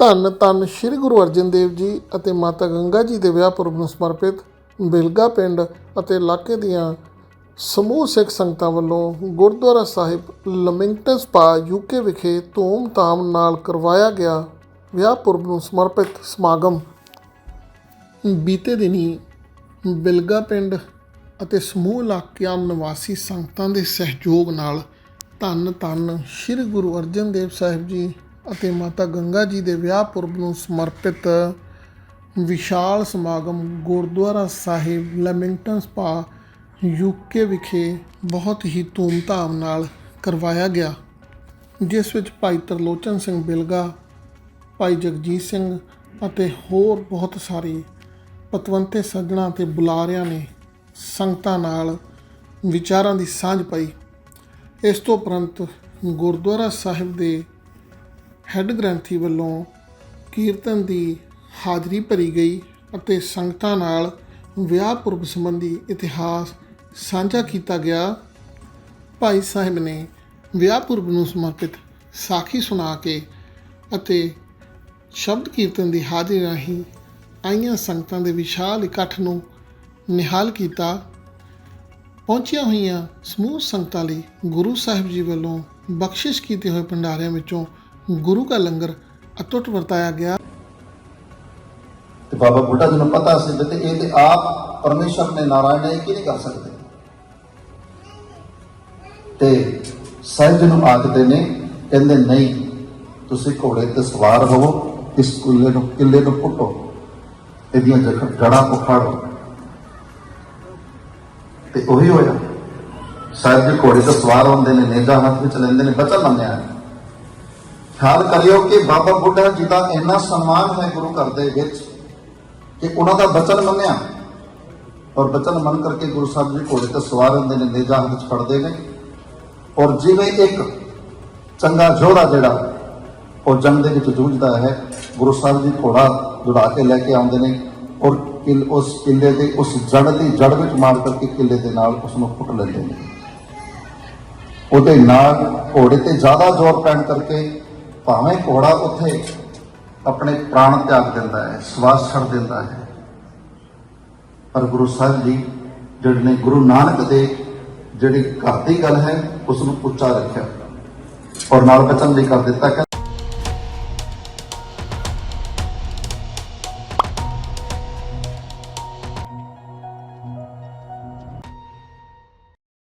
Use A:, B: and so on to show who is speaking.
A: ਧੰਨ ਧੰਨ ਸ੍ਰੀ ਗੁਰੂ ਅਰਜਨ ਦੇਵ ਜੀ ਅਤੇ ਮਾਤਾ ਗੰਗਾ ਜੀ ਦੇ ਵਿਆਹ ਪੁਰਬ ਨੂੰ ਸਮਰਪਿਤ ਬਿਲਗਾ ਪਿੰਡ ਅਤੇ ਇਲਾਕੇ ਦੀਆਂ ਸਮੂਹ ਸਿੱਖ ਸੰਗਤਾਂ ਵੱਲੋਂ Gurdwara Sahib Leamington Spa UK ਵਿਖੇ ਧੂਮ-ਧਾਮ ਨਾਲ ਕਰਵਾਇਆ ਗਿਆ ਵਿਆਹ ਪੁਰਬ ਨੂੰ ਸਮਰਪਿਤ ਸਮਾਗਮ। ਬੀਤੇ ਦਿਨੀ ਬਿਲਗਾ ਪਿੰਡ ਅਤੇ ਸਮੂਹ ਇਲਾਕਿਆਂ ਨਿਵਾਸੀ ਸੰਗਤਾਂ ਦੇ ਸਹਿਯੋਗ ਨਾਲ ਧੰਨ ਧੰਨ ਸ੍ਰੀ ਗੁਰੂ ਅਰਜਨ ਦੇਵ ਸਾਹਿਬ ਜੀ ਅਤੇ ਮਾਤਾ ਗੰਗਾ ਜੀ ਦੇ ਵਿਆਹ ਪੁਰਬ ਨੂੰ ਸਮਰਪਿਤ ਵਿਸ਼ਾਲ ਸਮਾਗਮ Gurdwara Sahib Leamington Spa UK ਵਿਖੇ ਬਹੁਤ ਹੀ ਧੂਮਧਾਮ ਨਾਲ ਕਰਵਾਇਆ ਗਿਆ, ਜਿਸ ਵਿੱਚ ਭਾਈ ਤਰਲੋਚਨ ਸਿੰਘ ਬਿਲਗਾ, ਭਾਈ ਜਗਜੀਤ ਸਿੰਘ ਅਤੇ ਹੋਰ ਬਹੁਤ ਸਾਰੇ ਪਤਵੰਤੇ ਸੱਜਣਾ ਤੇ ਬੁਲਾਰਿਆਂ ਨੇ ਸੰਗਤਾਂ ਨਾਲ ਵਿਚਾਰਾਂ ਦੀ ਸਾਂਝ ਪਾਈ। ਇਸ ਤੋਂ ਉਪਰੰਤ ਗੁਰਦੁਆਰਾ ਸਾਹਿਬ ਦੇ ਹੈੱਡ ਗ੍ਰੰਥੀ ਵੱਲੋਂ ਕੀਰਤਨ ਦੀ ਹਾਜ਼ਰੀ ਭਰੀ ਗਈ ਅਤੇ ਸੰਗਤਾਂ ਨਾਲ ਵਿਆਹ ਪੁਰਬ ਸੰਬੰਧੀ ਇਤਿਹਾਸ ਸਾਂਝਾ ਕੀਤਾ ਗਿਆ। ਭਾਈ ਸਾਹਿਬ ਨੇ ਵਿਆਹ ਪੁਰਬ ਨੂੰ ਸਮਰਪਿਤ ਸਾਖੀ ਸੁਣਾ ਕੇ ਅਤੇ ਸ਼ਬਦ ਕੀਰਤਨ ਦੀ ਹਾਜ਼ਰੀ ਰਾਹੀਂ ਆਈਆਂ ਸੰਗਤਾਂ ਦੇ ਵਿਸ਼ਾਲ ਇਕੱਠ ਨੂੰ ਨਿਹਾਲ ਕੀਤਾ। ਪਹੁੰਚੀਆਂ ਹੋਈਆਂ ਸਮੂਹ ਸੰਗਤਾਂ ਲਈ ਗੁਰੂ ਸਾਹਿਬ ਜੀ ਵੱਲੋਂ ਬਖਸ਼ਿਸ਼ ਕੀਤੇ ਹੋਏ ਭੰਡਾਰਿਆਂ ਵਿੱਚੋਂ ਗੁਰੂ ਕਾ ਲੰਗਰ ਅਟੁੱਟ ਵਰਤਾਇਆ ਗਿਆ।
B: ਤੇ ਬਾਬਾ ਬੁੱਢਾ ਜੀ ਨੂੰ ਪਤਾ ਸੀ ਵੀ ਇਹ ਤੇ ਆਪ ਪਰਮੇਸ਼ਰ ਨੇ ਨਾਰਾਇਣ ਨੇ ਕੀ ਨਹੀਂ ਕਰ ਸਕਦੇ? ਤੇ ਸਾਹਿਬ ਜੀ ਨੂੰ ਆਖਦੇ ਨੇ, ਕਹਿੰਦੇ ਨਹੀਂ, ਤੁਸੀਂ ਘੋੜੇ ਤੇ ਸਵਾਰ ਹੋਵੋ, ਇਸ ਕੁੱਲੇ ਨੂੰ, ਕਿੱਲੇ ਨੂੰ ਪੁੱਟੋ, ਇਹਦੀਆਂ ਜੜ- ਜੜ੍ਹਾਂ ਉਖਾੜੋ ਤੇ ਉਹੀ ਹੋਇਆ। ਸਾਹਿਬ ਜੀ ਘੋੜੇ ਤੇ ਸਵਾਰ ਹੁੰਦੇ ਨੇ, ਨੇਜਾ ਹੱਥ ਵਿੱਚ ਲੈਂਦੇ ਨੇ, ਬਚਨ ਮੰਨਿਆ। ਖਿਆਲ ਕਰਿਓ ਕਿ ਬਾਬਾ ਬੁੱਢਾ ਜੀ ਦਾ ਇੰਨਾ ਸਨਮਾਨ ਹੈ ਗੁਰੂ ਘਰ ਦੇ ਵਿੱਚ ਕਿ ਉਹਨਾਂ ਦਾ ਬਚਨ ਮੰਨਿਆ। ਔਰ ਬਚਨ ਮੰਨ ਕਰਕੇ ਗੁਰੂ ਸਾਹਿਬ ਜੀ ਘੋੜੇ ਤੇ ਸਵਾਰ ਹੁੰਦੇ ਨੇ, ਨੇਜਾ ਵਿੱਚ ਫੜਦੇ ਨੇ। ਔਰ ਜਿਵੇਂ ਇੱਕ ਚੰਗਾ ਜੋੜਾ ਜਿਹੜਾ, ਉਹ ਜੰਗ ਦੇ ਵਿੱਚ ਜੂਝਦਾ ਹੈ, ਗੁਰੂ ਸਾਹਿਬ ਜੀ ਘੋੜਾ ਦੁੜਾ ਕੇ ਲੈ ਕੇ ਆਉਂਦੇ ਨੇ। ਔਰ ਕਿਲ, ਉਸ ਕਿਲੇ ਦੇ, ਉਸ ਜੜ ਦੀ ਜੜ ਵਿੱਚ ਮਾਰ ਕਰਕੇ ਕਿਲੇ ਦੇ ਨਾਲ ਉਸ ਨੂੰ ਫੁੱਟ ਲੈਂਦੇ ਨੇ। ਉਹਦੇ ਨਾਲ ਘੋੜੇ ਤੇ ਜ਼ਿਆਦਾ ਜ਼ੋਰ ਪੈਣ ਕਰਕੇ ਭਾਵੇਂ ਘੋੜਾ ਉੱਥੇ ਆਪਣੇ ਪ੍ਰਾਣ ਤਿਆਗ ਦਿੰਦਾ ਹੈ, ਸਵਾਸ ਛੱਡ ਦਿੰਦਾ ਹੈ, ਪਰ ਗੁਰੂ ਸਾਹਿਬ ਜੀ ਜਿਹੜੇ ਨੇ ਗੁਰੂ ਨਾਨਕ ਦੇ ਜਿਹੜੀ ਘਰ ਦੀ ਗੱਲ ਹੈ, ਉਸ ਨੂੰ ਉੱਚਾ ਰੱਖਿਆ। ਔਰ ਨਾਲ ਬਚਨ ਵੀ ਕਰ ਦਿੱਤਾ